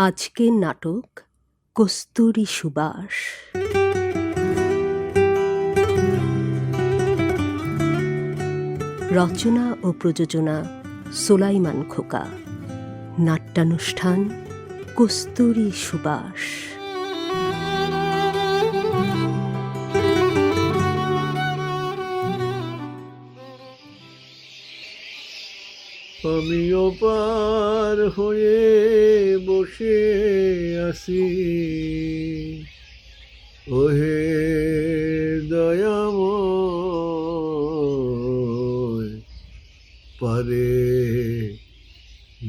আজকের নাটক কস্তুরী সুবাস রচনা ও প্রযোজনা সোলাইমান খোকা। নাট্যানুষ্ঠান কস্তুরী সুবাস আমিও পার হয়ে বসে আছি। ওহে দয়াময় পারে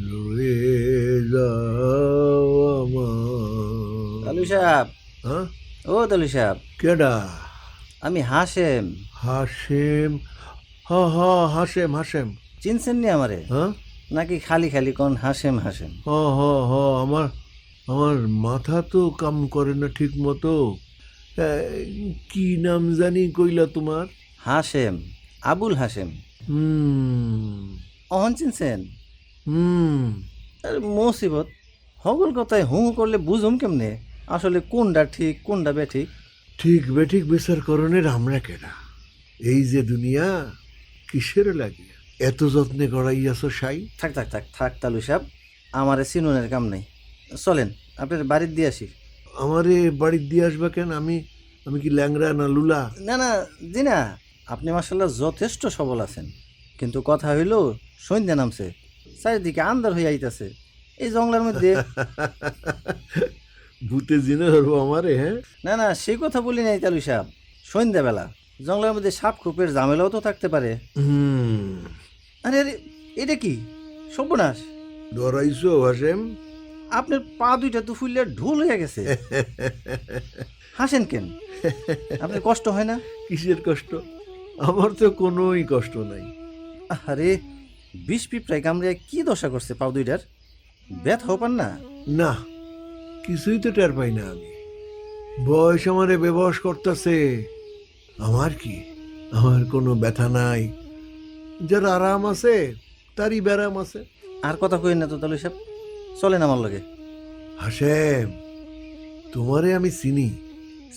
রয়ে যাও আমার। তালু সাহেব। হ্যাঁ? ও তালু সাহেব। কেডা? আমি হাসেম হাসেম হ হ হাসেম হাসেম চিনছেন নি আমারে? হ্যাঁ? নাকি খালি খালি কোন হাসেম হাসেম? হ হ হ আমার আমার মাথা তো কাম করে না ঠিক মতো কি নাম জানি কইলা তোমার? হাসেম আবুল হাসেম। হুম। অহন চিনছেন? হুম। আরে মুসিবত হগল কথায় হু হু করলে বুঝুম কেমনে? আসলে কোনটা ঠিক কোনটা বেঠিক ঠিক? বেঠিক বিচার করণের আমরা কেনা এই যে দুনিয়া কিসের লাগে এত যত্নে করাইয়াছ সাই? থাক থাক থাক থাক তালু সাহেব। আমারে চিনুনের কাম নাই। চলেন আপনার বাড়ির দিয়ে আসি। আমারে বাড়ির দিয়ে আসবা কেন? আমি আমি কি ল্যাংরা না লুলা? না না জি না আপনি মাসাল্লাহ যথেষ্ট সবল আছেন। কিন্তু কথা হইল সন্ধ্যা নামছে। চারিদিকে আন্দার হয়ে আইতাছে। এই জঙ্গলের মধ্যে ভূতে জিনে ধরবো আমারে হ্যাঁ? না না সেই কথা বলি নাই তালু সাহেব। সন্ধ্যাবেলা। জঙ্গলের মধ্যে সাপ খোপের ঝামেলাও তো থাকতে পারে। হুম। আরে আরে এটা কি? সর্বনাশ। ধরাইছো হাসেম? আপনার পা দুইটা তো ফুললে ঢোল হয়ে গেছে। হাসেন কেন? আপনার কষ্ট হয় না? কিসের কষ্ট? আমার তো কোনোই কষ্ট নাই। আরে বিষ পিঁপড়ায় কামড়ে কি দশা করছে পাও দুইটার? ব্যথ হপান না? না কিছুই তো টের পাই না আমি। বয়স আমারে ব্যবহার করতেছে। আমার কি? আমার কোনো ব্যথা নাই। যার আরাম আছে তারই ব্যারাম আছে। আর কথা কই না তো তালু সাহেব চলেন আমার লগে। হাসেম তোমারে আমি চিনি।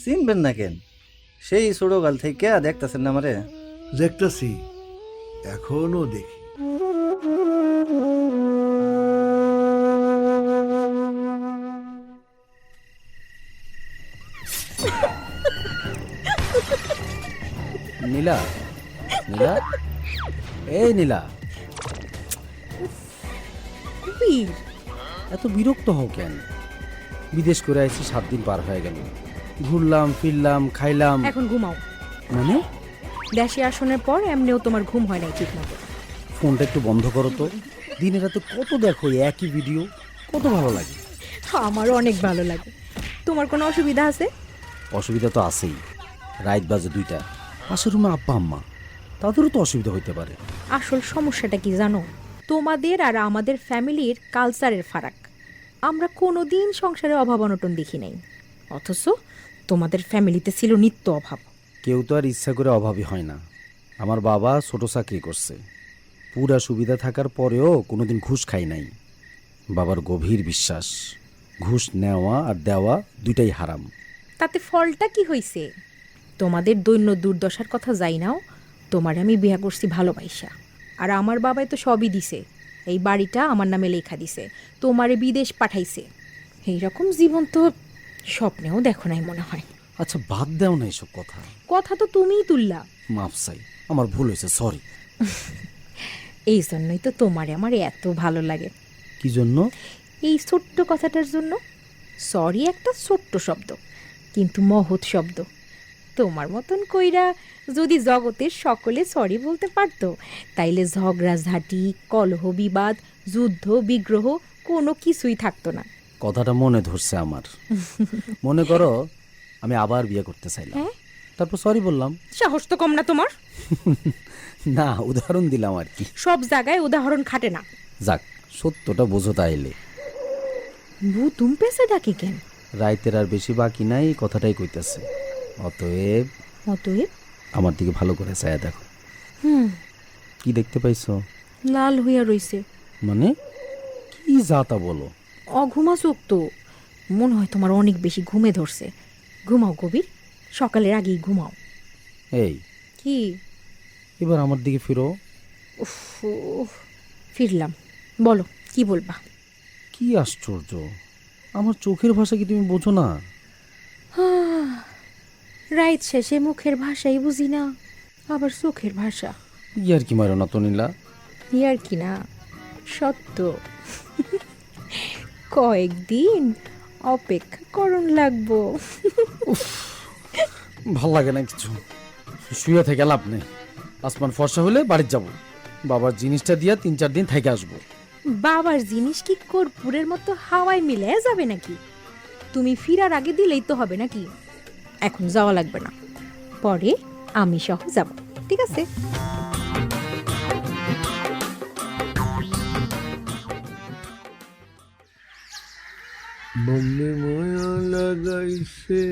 চিনবেন না কেন? সেই ছোট গাল থেকে দেখতেছেন না আমারে? দেখতাছি এখনও দেখি। নীলা নীলা? এই নীলা। এত বিরক্ত হও কেন? বিদেশ করে আইছি সাত দিন পার হয়ে গেল। ঘুরলাম ফিরলাম খাইলাম। এখন ঘুমাও। মানে? দেশে আসনের পর এমনিও তোমার ঘুম হয় নাই ঠিক মতো ফোনটা একটু বন্ধ করো তো। দিনে রাতে কত দেখো এই একই ভিডিও কত ভালো লাগে। আমারও অনেক ভালো লাগে। তোমার কোনো অসুবিধা আছে? অসুবিধা তো আছেই। রাত বাজে দুইটা। পাশের রুমে আব্বা আম্মা। তাদেরও তো অসুবিধা হইতে পারে। আসল সমস্যাটা কি জানো? তোমাদের আর আমাদের ফ্যামিলির কালচারের ফারাক। আমরা কোনো দিন সংসারে অভাব অনটন দেখি নাই। অথচ তোমাদের ফ্যামিলিতে ছিল নিত্য অভাব। কেউ তো আর ইচ্ছা করে অভাবী হয় না। আমার বাবা ছোট চাকরি করছে। পুরা সুবিধা থাকার পরেও কোনোদিন ঘুষ খাই নাই। বাবার গভীর বিশ্বাস ঘুষ নেওয়া আর দেওয়া দুইটাই হারাম। তাতে ফলটা কি হইছে? তোমাদের দৈন্য দুর্দশার কথা যাই নাও তোমার আমি বিয়া করছি ভালোবাসা আর আমার বাবাই তো সবই দিছে। এই বাড়িটা আমার নামে লেখা দিছে। তোমারে বিদেশ পাঠাইছে। এই রকম জীবন তো স্বপ্নেও দেখো নাই মনে হয়। আচ্ছা বাদ দেও না এসব কথা। কথা তো তুমিই তুললা। মাফ চাই। আমার ভুল হয়েছে সরি এই জন্যই তো তোমারে আমার এত ভালো লাগে। কি জন্য? এই ছোট্ট কথাটার জন্য। সরি একটা ছোট্ট শব্দ কিন্তু মহৎ শব্দ। তোমার মতন কইরা যদি জগতের সকলে সরি বলতে পারতো তাইলে ঝগড়াঝাঁটি কলহ বিবাদ যুদ্ধ বিগ্রহ কোনো কিছুই থাকতো না। কথাটা মনে ধরছে আমার। মনে করো আমি আবার বিয়ে করতে চাইলাম। হ্যাঁ? তারপর সরি বললাম। সাহস তো কম না তোমার। না উদাহরণ দিলাম আর কি। সব জায়গায় উদাহরণ খাটে না। যাক সত্যটা বোঝো তাইলে। বু তুম পেছে ডাকে কেন? রাইতের আর বেশি বাকি নাই কথাটাই কইতেছে। অতএব অতএব আমার দিকে ভালো করে চায়া দেখো। হুম। কি দেখতে পাইছো? লাল হইয়া রইছে। মানে? কি যাতা বলো? অঘুমা চোখ তো মনে হয় তোমার অনেক বেশি ঘুমে ধরছে। ঘুমাও কবির সকালের আগেই ঘুমাও। এই। কি? এবার আমার দিকে ফিরো। উফ, উফ, ফিরলাম। বলো কি বলবা? কি আশ্চর্য। আমার চোখের ভাষা কি তুমি বোঝো না? রাইত শেষে মুখের ভাষাই বুঝি না আবার চোখের ভাষা। ইয়ার কি মারো না তো নীলা? ইয়ার কি না? সত্য। কয়েকদিন অপেক্ষা করণ লাগবো। ভালো লাগে না কিছু। শুয়ে থেকে লাভ নেই। আসমান ফর্সা হলে বাড়ির যাব। বাবার জিনিসটা দিয়া তিন চার দিন থেকে আসব। বাবার জিনিস কি কর্পূরের মতো হাওয়ায় মিলে যাবে নাকি? তুমি ফিরার আগে দিলেই তো হবে নাকি? এখন যাওয়া লাগবে না। পরে আমি সহ যাব ঠিক আছে? বন্দে মায়া লাগাইছে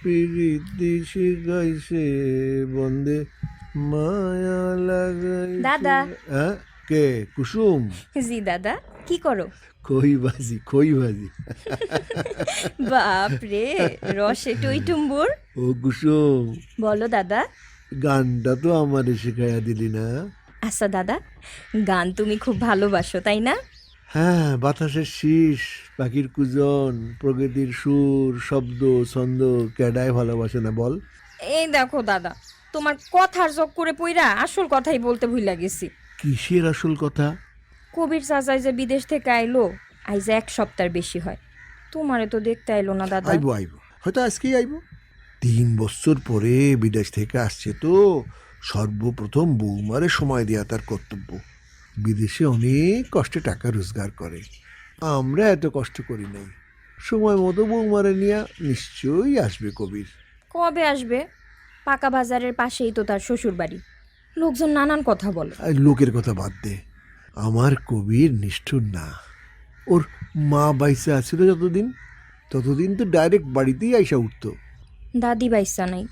প্রীতি শিখাইছে বন্দে মায়া লাগাইছে। দাদা। হ্যাঁ? কে? কুসুম? জি দাদা কি করো? খই ভাজি খই ভাজি। বাপরে রসে টইটুম্বুর। ও কুসুম। বলো দাদা। গানটা তো আমারে শেখাইয়া দিলি না। আচ্ছা দাদা গান তুমি খুব ভালোবাসো তাই না? হ্যাঁ বাতাসের শীষ পাখির কুজন প্রকৃতির সুর শব্দ ছন্দ কেডায় ভালোবাসে না বল। এই দেখো দাদা তোমার কথার জগ করে পইরা আসল কথাই বলতে ভুল গেছি। কিসের আসল কথা? কবির চাচাই যে বিদেশ থেকে আইলো আইজ এক সপ্তাহ বেশি হয়। তোমারে তো দেখতে আইলো না দাদা। আইবো আইবো। হয়তো আজকেই আইবো। তিন বছর পরে বিদেশ থেকে আসছে তো সর্বপ্রথম বৌমারে সময় দেওয়া তার কর্তব্য। বিদেশে অনেক কষ্টে টাকা রোজগার করে। আমরা এত কষ্ট করি নাই। সময় মতো বৌমারে নিয়ে নিশ্চয়ই আসবে কবির। কবে আসবে? পাকা বাজারের পাশেই তো তার শ্বশুর বাড়ি লোকজন নানান কথা বলে। লোকের কথা বাদ দে। আমার কবির নিষ্ঠুর না। ওর মা বাইসে আছিল যতদিন ততদিন তো ডাইরেক্ট বাড়িতেই আইসা উঠতো। দাদি বাইসা নাই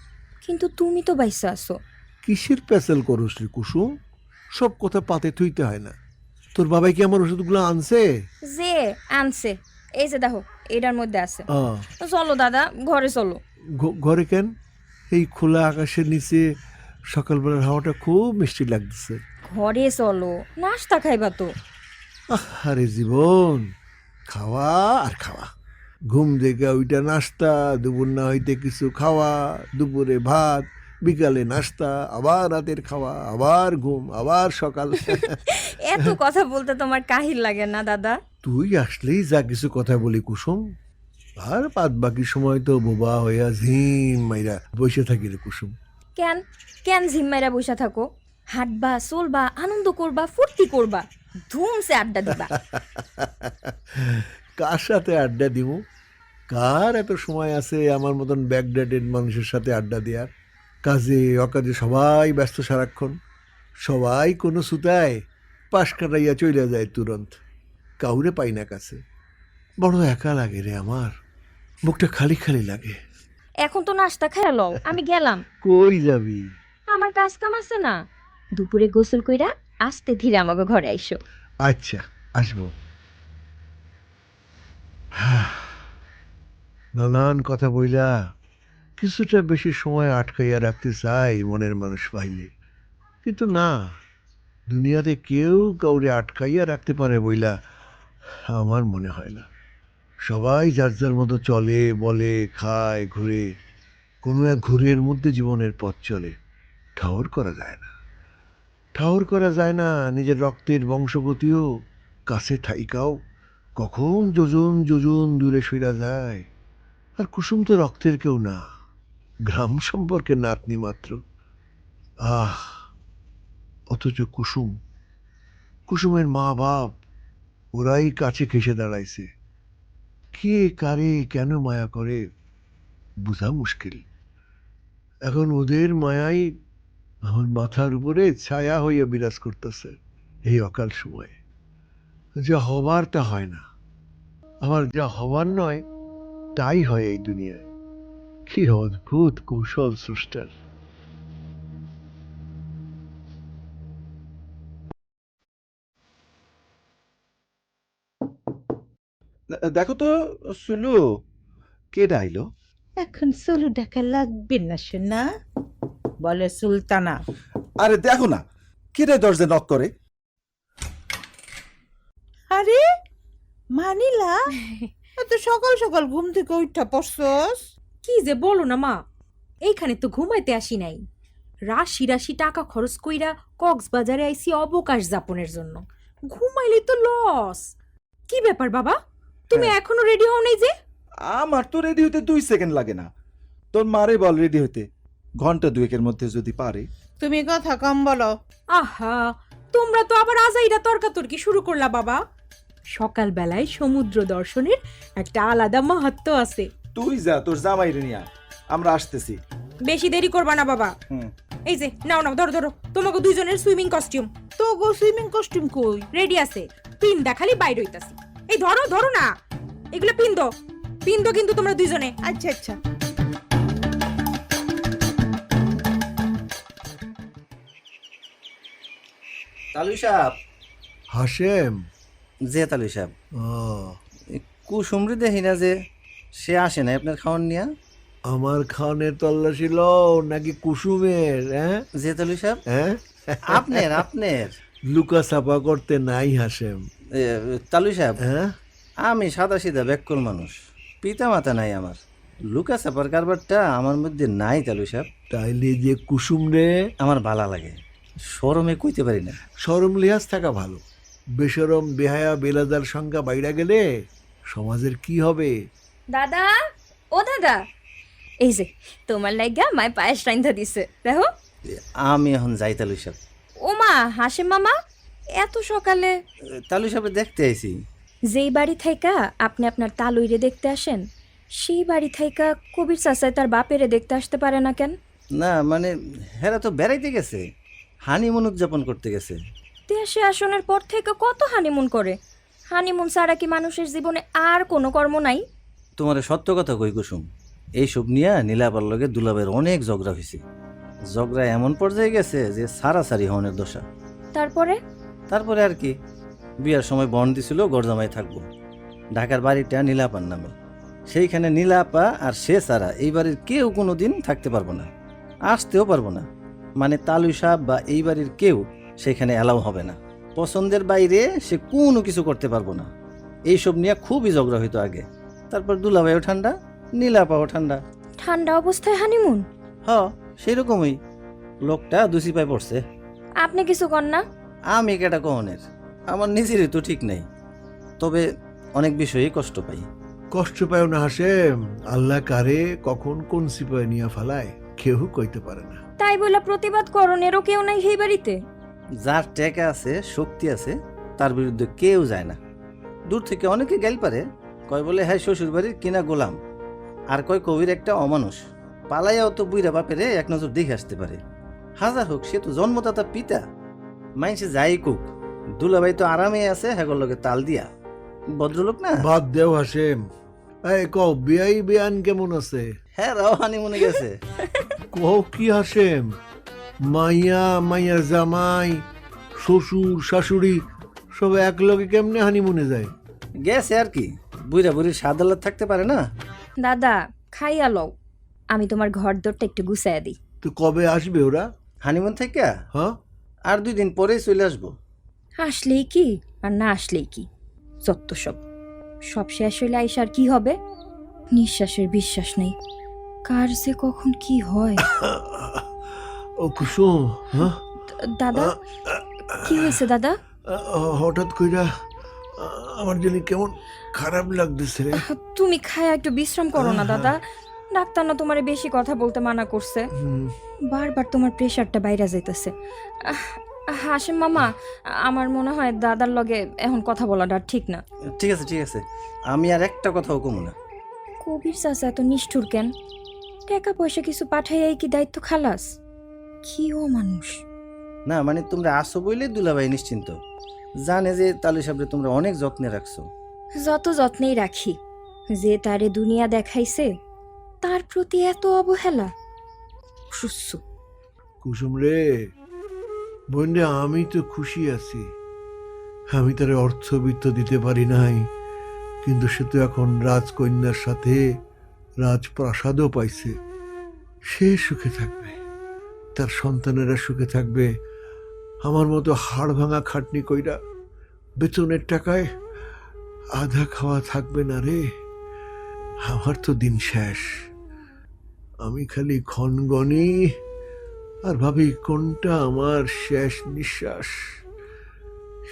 কিন্তু তুমি তো বাইসা আছো। কিসের প্যাসেল করস শ্রী কুসুম? সব কথা পাতে থইতে হয় না। তোর বাবাই কি আমার ওষুধগুলো আনছে? যে আনছে এই যে দেখো এটার মধ্যে আছে। চলো দাদা ঘরে চলো। ঘরে কেন? এই খোলা আকাশের নিচে সকালবেলার হাওয়াটা খুব মিষ্টি লাগতেছে। ঘরে চলো নাস্তা খাইবা তো। আরে জীবন খাওয়া আর খাওয়া। ঘুম থেকে ওইটা নাস্তা দুপুর না হইতে কিছু খাওয়া দুপুরে ভাত বিকালে নাস্তা আবার রাতের খাওয়া আবার ঘুম আবার সকাল। এত কথা বলতে তোমার কাহিল লাগে না দাদা? তুই আসলেই যা কিছু কথা বলি কুসুম। আর বাদ বাকি সময় তো বোবা হইয়া ঝিম মাইরা বসে থাকি রে কুসুম। কেন? কেন ঝিম্মাইরা বসে থাকো? হাঁটবা, চলবা, আনন্দ করবা, ফুর্তি করবা, ধুমসে আড্ডা দিবা। কার সাথে আড্ডা দিব? কার এত সময় আছে আমার মতন ব্যাকডেটেড মানুষের সাথে আড্ডা দেওয়ার কাজে, অকাজে সবাই ব্যস্ত সারাক্ষণ। সবাই কোনো সুতায় পাশ কাটাইয়া চলে যায় তুরন্ত। কাউরে পাই না কাছে। বড় একা লাগে রে আমার। বুকটা খালি খালি লাগে। এখন তো নাস্তা খাইয়া লও আমি গেলাম। কই যাবি? আমার কাজ কাম আছে না। দুপুরে গোসল কইরা আস্তে ধীরে আমাকে ঘরে আইসো। আচ্ছা আসব। নানান কথা বইলা কিছুটা বেশি সময় আটকাইয়া রাখতে চাই মনের মানুষ পাইলে। কিন্তু না দুনিয়াতে কেউ কাউরে আটকাইয়া রাখতে পারে বইলা আমার মনে হয় না। সবাই যার যার মতো চলে, বলে, খায়, ঘুরে। কোনো এক ঘুরের মধ্যে জীবনের পথ চলে। ঠাওর করা যায় না। ঠাওর করা যায় না। নিজের রক্তের বংশগতিও, কাছে ঠাইকাও কখন যোজন যোজন দূরে সইরা যায়। আর কুসুম তো রক্তের কেউ না। গ্রাম সম্পর্কে নাতনি মাত্র। আহ, অথচ কুসুম, কুসুমের মা বাপ ওরাই কাছে ঘেসে দাঁড়াইছে। কে কারে কেন মায়া করে বোঝা মুশকিল। এখন ওদের মায়াই আমার মাথার উপরে ছায়া হইয়া বিরাজ করতেছে এই অকাল সময়ে। যা হবার তা হয় না। আমার যা হবার নয়, তাই হয় এই দুনিয়ায়। কি অদ্ভুত কৌশল স্রষ্টার। দেখো তো সুলু কে ডাইলো? এখন সোলো ডাকা লাগবে না শোনা বলে সুলতানা। আরে দেখো না কে রে দরজা নক করে? আরে মানিলা এত সকাল সকাল ঘুম থেকে উঠা পড়ছস? কি যে বলো না মা। এইখানে তো ঘুমাইতে আসি নাই। রাশি রাশি টাকা খরচ কইরা কক্সবাজারে আইছি অবকাশ যাপনের জন্য। ঘুমাইলে তো লস কি ব্যাপার বাবা? তুমি হ্যাঁ। এখনও রেডি হও নাই যে? আমার তো রেডি হতে দুই সেকেন্ড লাগে না। তোর মারে বল রেডি হতে ঘণ্টা দুয়েকের মধ্যে যদি পারে। তুমি কথা কম বলো। আহা তোমরা তো আবার আজাইরা তর্কাতর্কি শুরু করলা বাবা। সকাল বেলায় সমুদ্র দর্শনের একটা আলাদা মাহাত্ম আছে। তুই যা তোর জামাই রে নিয়া আমরা আসতেছি। বেশি দেরি করবা না বাবা। হুম। এই যে নাও নাও ধরো ধরো। তোমাকে দুইজনের সুইমিং কস্টিউম তো গো সুইমিং কস্টিউম কই? রেডি আছে। পিন দেখালি বাইরে হইতাছি। এই ধরো ধরো না। এগুলো পিন দো পিন দো কিন্তু তোমরা দুইজনে। আচ্ছা আচ্ছা। তালু সাহেব। হাসেম যে তালু সাহেব। ও। কুসুমরি দেখি না যে সে আসে না আপনার খাওয়ান নিয়া? আমার খানের তল্লাশি ল নাকি কুসুমের হ্যাঁ? যে তালু সাহেব। হ্যাঁ? আপনার আপনার। লুকা ছাপা করতে নাই হাসেম এ, তালু সাহেব হ্যাঁ? আমি সাদা সিধা ব্যাককল মানুষ। পিতা মাতা নাই আমার। লুকা চাপার কারবারটা আমার মধ্যে নাই তালু সাহেব। তাইলে যে কুসুম রে। আমার ভালা লাগে। শরমে কইতে পারি না। সরম লিহাজ থাকা ভালো। বেসরম বেহায়া বেলাদার সংখ্যা বাইরা গেলে সমাজের কি হবে? দাদা ও দাদা এই যে তোমার লাইগা মায় পায়েস রাইন্ধা দিছে। দেখো। আমি এখন যাই তালু সাহেব। ও মা হাসে মামা এত সকালে? তালু সাহেব দেখতে আইছি। যেই বাড়ি থাইকা আপনি আপনার তালুইরে দেখতে আসেন সেই বাড়ি থাইকা কবির চাচায় তার বাপেরে দেখতে আসতে পারে না কেন? না মানে হেরা তো বেড়াইতে গেছে হানিমুন উদযাপন করতে গেছে। দেশে আসনের পর থেকে কত হানিমুন করে? হানিমুন ছাড়া কি মানুষের জীবনে আর কোনো কর্ম নাই? তোমার সত্য কথা কই কুসুম এইসব নিয়ে নীলাবার লগে দুলাবের অনেক ঝগড়া হয়েছে ঝগড়া এমন পর্যায়ে গেছে যে সারাসারি হনের দশা। তারপরে? তারপরে আর কি বিয়ার সময় বন দিছিল গরজামাই থাকব। ঢাকার বাড়িটা নীলাপার নামে। সেইখানে নীলাপা আর সে ছাড়া এই বাড়ির কেউ কোনো দিন থাকতে পারব না আসতেও পারব না। মানে তালু সাহেব বা এই বাড়ির কেউ সেখানে অ্যালাউ হবে না। পছন্দের বাইরে সে কোনো কিছু করতে পারব না। এইসব নিয়ে খুবই ঝগড়া হইতো আগে। তারপর দুলাভাইও ঠান্ডা নীলাপাও ঠান্ডা। ঠান্ডা অবস্থায় হানিমুন? হ সেই রকমই লোকটা দোষী পায় পড়ছে। আপনি কিছু কর না। আমি কেটা কহনের? আমার নিজেরই তো ঠিক নেই। তবে অনেক বিষয়েই কষ্ট পাই। কষ্ট পায় না হাসেম আল্লাহ কারে কখন কোন সিপাই নিয়ে ফালায় কেউ কইতে পারে না। তাই বলে প্রতিবাদ করণেরও কেউ নাই সেই বাড়িতে? যার টেকা আছে শক্তি আছে তার বিরুদ্ধে কেউ যায় না। দূর থেকে অনেকে গেল পারে কয় বলে হ্যাঁ শ্বশুর বাড়ির কিনা গোলাম। আর কয় কবির একটা অমানুষ। পালাইয়াও তো বুইরা বাপেরে এক নজর দেখে আসতে পারে। হাজার হোক সে তো জন্মদাতা পিতা। মাইনসে যাই কুক। দুলাভাই তো আরামে আছে হ্যাগর লগে তাল দিয়া। ভদ্রলোক না? বাদ দেও হাসেম। এই কও বিয়াই বিয়ান কেমন আছে? হ্যাঁ রাও হানি মনে গেছে। কও কি হাসেম? মাইয়া মাইয়ার জামাই শ্বশুর শাশুড়ি সব এক লগে কেমনে হানিমুনে যায়? গেছে আর কি। বুইরা বুড়ির সাদাল্লাত থাকতে পারে না? দাদা খাইয়া লও। আমি তোমার ঘর দরটা একটু গুছাইয়া দিই। তো কবে আসবে ওরা? হানিমুন থেকে হ্যাঁ? আর দুই দিন পরেই চলে আসব। আসলেই কি আর না আসলেই কি? যত সব। সব শেষ হইলে আইসার কি হবে? নিঃশ্বাসের বিশ্বাস নেই। কার যে কখন কি হয়? ও কুসুম হ্যাঁ? দাদা? কি হয়েছে দাদা? হঠাৎ কইরা আমার জানি কেমন খারাপ লাগতেছে রে। তুমি খায়া একটু বিশ্রাম করো না দাদা। ডাক্তার না তোমারে বেশি কথা বলতে মানা করছে। বারবার তোমার প্রেশারটা বাইরে যাইতেছে। হাসিম মামা আমার মনে হয় দাদার লগে এখন কথা বলাটা ঠিক না। ঠিক আছে ঠিক আছে। আমি আর একটা কথাও কমু না। কবির চাচা এত নিষ্ঠুর কেন? টাকা পয়সা কিছু পাঠাইয়াই কি দায়িত্ব খালাস? কি ও মানুষ? না মানে তোমরা আসো বইলে দুলাভাই নিশ্চিন্ত। জানে যে তালু সাহেবরে তোমরা অনেক যত্নে রাখছো। যত যত্নেই রাখি। যে তারে দুনিয়া দেখাইছে তার প্রতি এত অবহেলা? কুসুম রে, বোনরে, আমি তো খুশি আছি। আমি তার অর্থবিত্ত দিতে পারি নাই, কিন্তু সে তো এখন রাজকন্যার সাথে রাজপ্রাসাদও পাইছে। সে সুখে থাকবে, তার সন্তানেরা সুখে থাকবে। আমার মতো হাড় ভাঙা খাটনি কইরা বেতনের টাকায় আধা খাওয়া থাকবে না রে। আমার তো দিন শেষ। আমি খালি খনগনি আর ভাবি কোনটা আমার শেষ নিঃশ্বাস।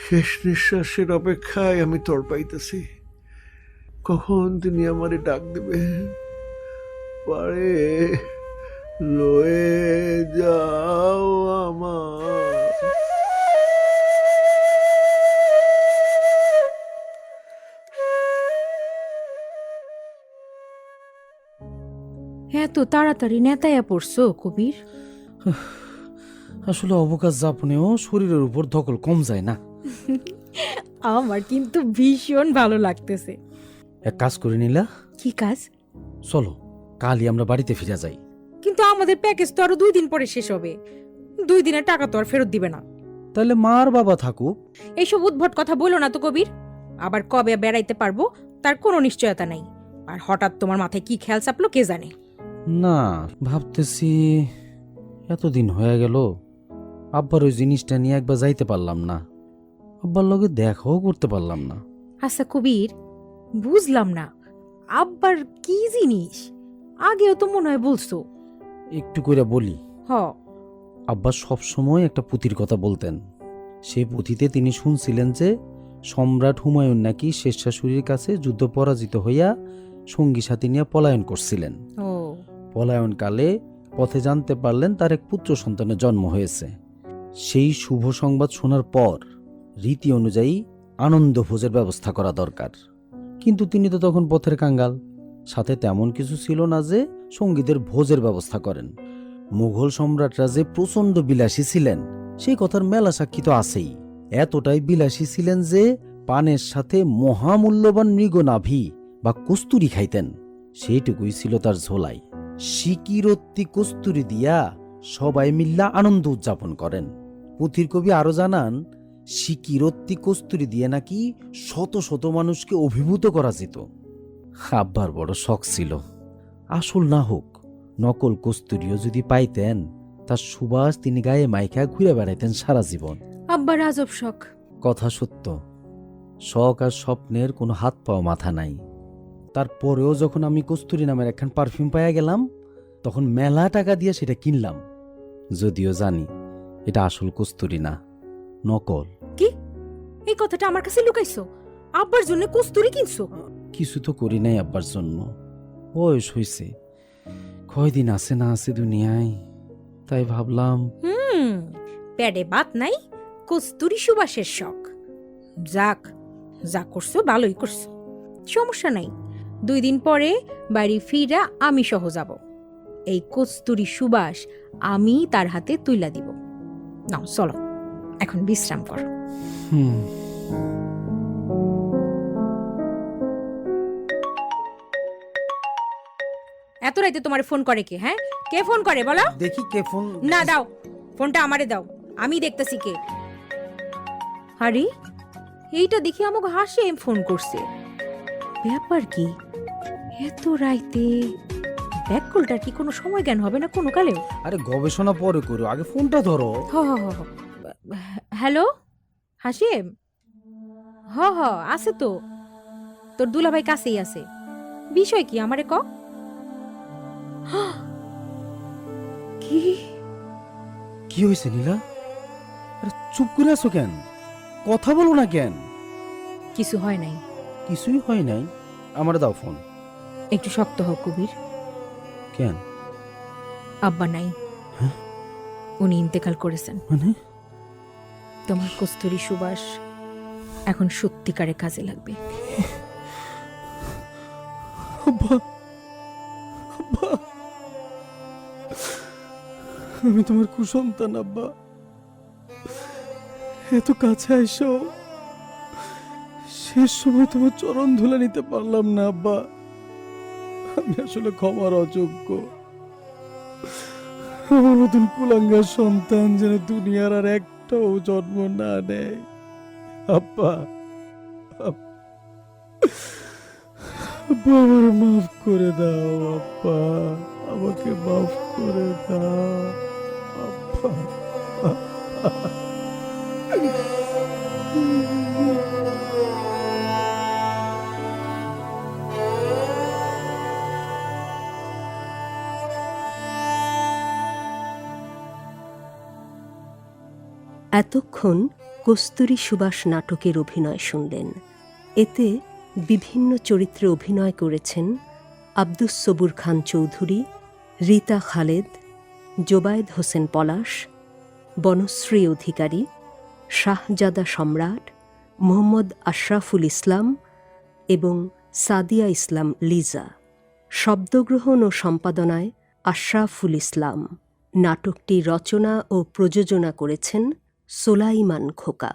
শেষ নিঃশ্বাসের অপেক্ষায় আমি তর পাইতেছি। কখন তিনি আমারে ডাক দেবে? পারে লয়ে যাও আমার। এত তাড়াতাড়ি নেতায়া পড়ছো কবির। আসলে অবকাশ যাপনেও শরীরের উপর ধকল কম যায় না। আমার কিন্তু ভীষণ ভালো লাগতেছে। এক কাজ করে নিলা। কি কাজ? চলো কালই আমরা বাড়িতে ফিরে যাই। কিন্তু আমাদের প্যাকেজ তো আরও দুই দিন পরে শেষ হবে। দুই দিনের টাকা তো আর ফেরত দিবে না। তাহলে মার বাবা থাকুক। এইসব উদ্ভট কথা বলো না তো কবির। আবার কবে বেড়াইতে পারব তার কোনো নিশ্চয়তা নাই। আর হঠাৎ তোমার মাথায় কি খেয়াল চাপলো কে জানে? না ভাবতেছি এতদিন হয়ে গেল। আব্বার ওই জিনিসটা নিয়ে একবার যাইতে পারলাম না। আব্বার লগে দেখাও করতে পারলাম না। আচ্ছা কবির বুঝলাম না। আব্বার কি জিনিস? আগেও তো মনে হয় বলছো। একটু করে বলি। হ। আব্বা সবসময় একটা পুঁথির কথা বলতেন। সেই পুঁথিতে তিনি শুনছিলেন যে সম্রাট হুমায়ুন নাকি শেষ শাশুড়ির কাছে যুদ্ধ পরাজিত হইয়া সঙ্গী সাথী নিয়ে পলায়ন করছিলেন। ও পলায়নকালে পথে জানতে পারলেন তার এক পুত্র সন্তানের জন্ম হয়েছে। সেই শুভ সংবাদ শোনার পর রীতি অনুযায়ী আনন্দ ভোজের ব্যবস্থা করা দরকার। কিন্তু তিনি তো তখন পথের কাঙ্গাল। সাথে তেমন কিছু ছিল না যে সঙ্গীতের ভোজের ব্যবস্থা করেন। মুঘল সম্রাটরা যে প্রচণ্ড বিলাসী ছিলেন, সেই কথার মেলা সাক্ষী তো আছেই। এতটাই বিলাসী ছিলেন যে পানের সাথে মহামূল্যবান মৃগনাভি বা কস্তুরি খাইতেন, সেইটুকুই ছিল তার ঝোলাই। সিকিরত্তি কস্তুরি দিয়া সবাই মিল্লা আনন্দ উদযাপন করেন। পুথির কবি আরও জানান সিকিরত্তি কস্তুরি দিয়ে নাকি শত শত মানুষকে অভিভূত করা যেত। আব্বার বড় শখ ছিল। আসল না হোক নকল কস্তুরিও যদি পাইতেন তার সুবাস তিনি গায়ে মাইকা ঘুরে বেড়াইতেন সারা জীবন। আব্বার আজব শখ। কথা সত্য শখ আর স্বপ্নের কোনো হাত পাওয়া মাথা নাই। তারপরেও যখন আমি কস্তুরি নামের একখান পারফিউম পাইয়া গেলাম তখন মেলা টাকা দিয়ে সেটা কিনলাম। যদিও জানি এটা আসল কস্তুরি না নকল। কি? এই কথাটা আমার কাছে লুকাইছো? আব্বার জন্য কস্তুরি কিনছো? কিছু তো করি নাই আব্বার জন্য। বয়স হয়েছে কয়দিন আছে না আছে দুনিয়ায় তাই ভাবলাম হুম প্যাডে বাত নাই কস্তুরি সুবাসের শখ। যাক যা করছ ভালোই করছ। সমস্যা নাই। দুই দিন পরে বাড়ি ফিরা আমি সহ যাব। এই কস্তুরি সুবাস আমি তার হাতে তুইলা দিব। নাও চলো এখন বিশ্রাম করো। এত রাইতে তোমার ফোন করে কে হ্যাঁ? কে ফোন করে বলো? দেখি কে ফোন না দাও ফোনটা আমারে দাও আমি দেখতেছি কে। আরে এইটা দেখি আমাকে হাসে ফোন করছে। ব্যাপার কি? এত রাইতে। ব্যাক কলটার কি কোনো সময় জ্ঞান হবে না কোনো কালেও? আরে গবেষণা পরে করো আগে ফোনটা ধরো। হ হ হ হ। হ্যালো? হাসিম? হ হ আছে তো। তোর দুলাভাই কাছেই আছে। বিষয় কি আমারে ক? কি? কি হয়েছে নীলা আরে চুপ করে আছো কেন? কথা বলো না কেন? কিছু হয় নাই। কিছুই হয় নাই। আমার দাও ফোন। একটু শক্ত হোক কবির। কেন? আব্বা নাই। হ্যাঁ? উনি ইন্তেকাল করেছেন। মানে? তোমার কস্তুরী সুবাস এখন সত্যিকারে কাজে লাগবে। আমি তোমার কুসন্তান আব্বা। এত কাছে আইসো শেষ সময় তোমার চরণ ধুলে নিতে পারলাম না আব্বা। আমি আসলে ক্ষমার অযোগ্য। আমার মতন কুলাঙ্গার সন্তান যেন দুনিয়ার আর একটাও জন্ম না নেয়। আব্বা আমার মাফ করে দাও, আব্বা। আমাকে মাফ করে দাও, আব্বা। এতক্ষণ কস্তুরী সুবাস নাটকের অভিনয় শুনলেন। এতে বিভিন্ন চরিত্রে অভিনয় করেছেন আব্দুস সবুর খান চৌধুরী, রীতা খালেদ, জোবায়েদ হোসেন পলাশ, বনশ্রী অধিকারী, শাহজাদা সম্রাট, মোহাম্মদ আশরাফুল ইসলাম এবং সাদিয়া ইসলাম লিজা। শব্দগ্রহণ ও সম্পাদনায় আশরাফুল ইসলাম। নাটকটি রচনা ও প্রযোজনা করেছেন সোলাইমান খোকা।